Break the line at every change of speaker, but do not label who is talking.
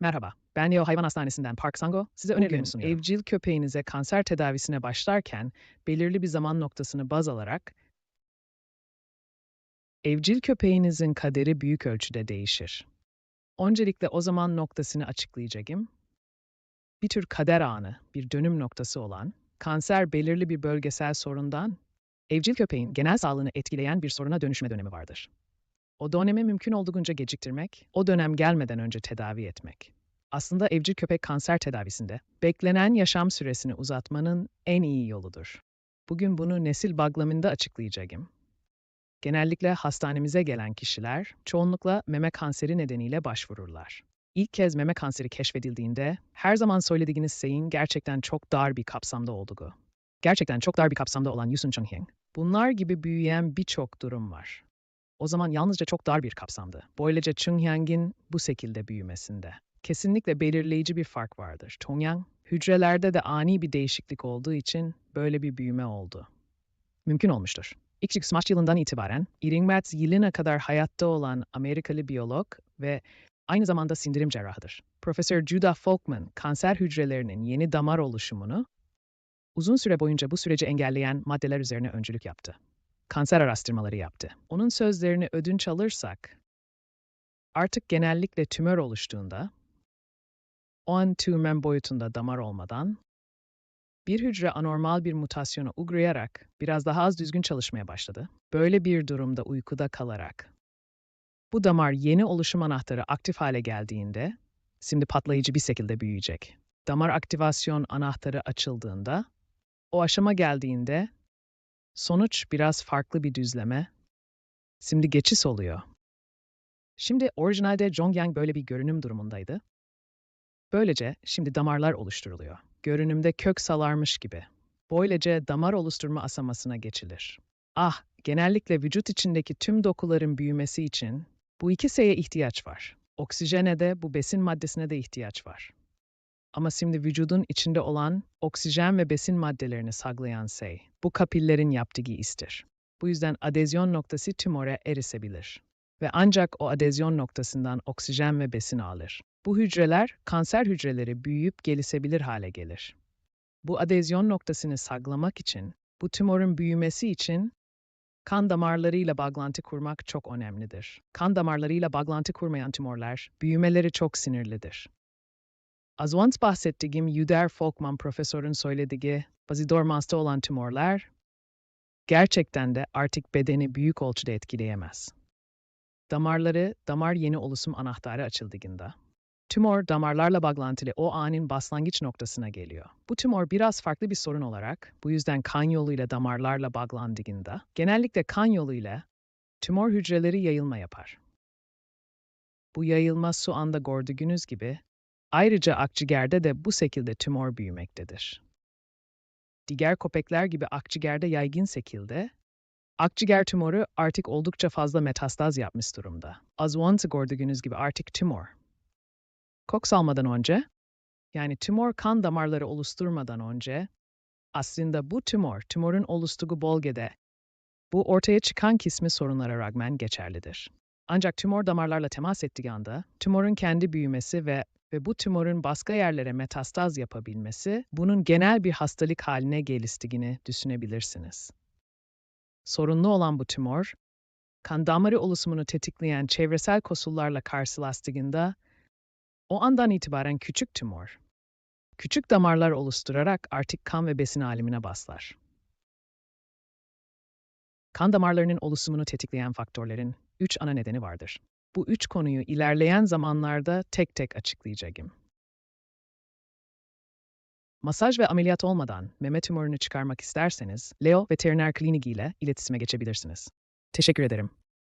Merhaba, ben Leo Hayvan Hastanesi'nden Park Sango. Size önerilerimi sunuyorum. Evcil köpeğinize kanser tedavisine başlarken belirli bir zaman noktasını baz alarak evcil köpeğinizin kaderi büyük ölçüde değişir. Öncelikle o zaman noktasını açıklayacağım. Bir tür kader anı, bir dönüm noktası olan, kanser belirli bir bölgesel sorundan evcil köpeğin genel sağlığını etkileyen bir soruna dönüşme dönemi vardır. O dönemi mümkün olduğunca geciktirmek, o dönem gelmeden önce tedavi etmek. Aslında evcil köpek kanser tedavisinde beklenen yaşam süresini uzatmanın en iyi yoludur. Bugün bunu nesil bağlamında açıklayacağım. Genellikle hastanemize gelen kişiler çoğunlukla meme kanseri nedeniyle başvururlar. İlk kez meme kanseri keşfedildiğinde her zaman söylediğiniz şeyin gerçekten çok dar bir kapsamda olduğu. Gerçekten çok dar bir kapsamda olan Yusun Chenghyang. Bunlar gibi büyüyen birçok durum var. O zaman yalnızca çok dar bir kapsamdı. Böylece Chenghyang'in bu şekilde büyümesinde. Kesinlikle belirleyici bir fark vardır. Tongyang, hücrelerde de ani bir değişiklik olduğu için böyle bir büyüme oldu. Mümkün olmuştur. İlk Smash yılından itibaren Iringmatz yılına kadar hayatta olan Amerikalı biyolog ve aynı zamanda sindirim cerrahıdır. Profesör Judah Folkman, kanser hücrelerinin yeni damar oluşumunu uzun süre boyunca bu süreci engelleyen maddeler üzerine öncülük yaptı. Kanser araştırmaları yaptı. Onun sözlerini ödünç alırsak, artık genellikle tümör oluştuğunda, o an tümör boyutunda damar olmadan, bir hücre anormal bir mutasyona uğrayarak biraz daha az düzgün çalışmaya başladı. Böyle bir durumda uykuda kalarak, bu damar yeni oluşum anahtarı aktif hale geldiğinde, şimdi patlayıcı bir şekilde büyüyecek. Damar aktivasyon anahtarı açıldığında, o aşama geldiğinde, sonuç biraz farklı bir düzleme, şimdi geçiş oluyor. Şimdi orijinalde Zhongyang böyle bir görünüm durumundaydı. Böylece şimdi damarlar oluşturuluyor. Görünümde kök salarmış gibi. Böylece damar oluşturma aşamasına geçilir. Ah, genellikle vücut içindeki tüm dokuların büyümesi için bu iki şeye ihtiyaç var. Oksijene de bu besin maddesine de ihtiyaç var. Ama şimdi vücudun içinde olan oksijen ve besin maddelerini saklayan şey, bu kapillerin yaptığı iştir. Bu yüzden adezyon noktası tümöre erişebilir. Ve ancak o adezyon noktasından oksijen ve besin alır. Bu hücreler, kanser hücreleri büyüyüp gelişebilir hale gelir. Bu adezyon noktasını saklamak için, bu tümörün büyümesi için kan damarlarıyla bağlantı kurmak çok önemlidir. Kan damarlarıyla bağlantı kurmayan tümörler, büyümeleri çok sinirlidir. Az önce bahsettiğim Yuder Folkman profesörün söylediği bazı dormansta olan tümörler, gerçekten de artık bedeni büyük ölçüde etkileyemez. Damarları, damar yeni oluşum anahtarı açıldığında, tümör damarlarla bağlantılı o anın başlangıç noktasına geliyor. Bu tümör biraz farklı bir sorun olarak, bu yüzden kan yoluyla damarlarla bağlandığında, genellikle kan yoluyla tümör hücreleri yayılma yapar. Bu yayılma su anda gördüğünüz gibi, ayrıca akciğerde de bu şekilde tümör büyümektedir. Diğer köpekler gibi akciğerde yaygın şekilde, akciğer tümörü artık oldukça fazla metastaz yapmış durumda. Az önce gördüğünüz gibi artık tümör. Koks almadan önce, yani tümör kan damarları oluşturmadan önce, aslında bu tümör, tümörün oluştuğu bölgede, bu ortaya çıkan kısmı sorunlara rağmen geçerlidir. Ancak tümör damarlarla temas ettiği anda, tümörün kendi büyümesi ve ve bu tümörün başka yerlere metastaz yapabilmesi, bunun genel bir hastalık haline geliştiğini düşünebilirsiniz. Sorunlu olan bu tümör, kan damarı oluşumunu tetikleyen çevresel koşullarla karşılaştığında, o andan itibaren küçük tümör, küçük damarlar oluşturarak artık kan ve besin alemine baslar. Kan damarlarının oluşumunu tetikleyen faktörlerin üç ana nedeni vardır. Bu üç konuyu ilerleyen zamanlarda tek tek açıklayacağım. Masaj ve ameliyat olmadan meme tümörünü çıkarmak isterseniz Leo Veteriner Kliniki ile iletişime geçebilirsiniz. Teşekkür ederim.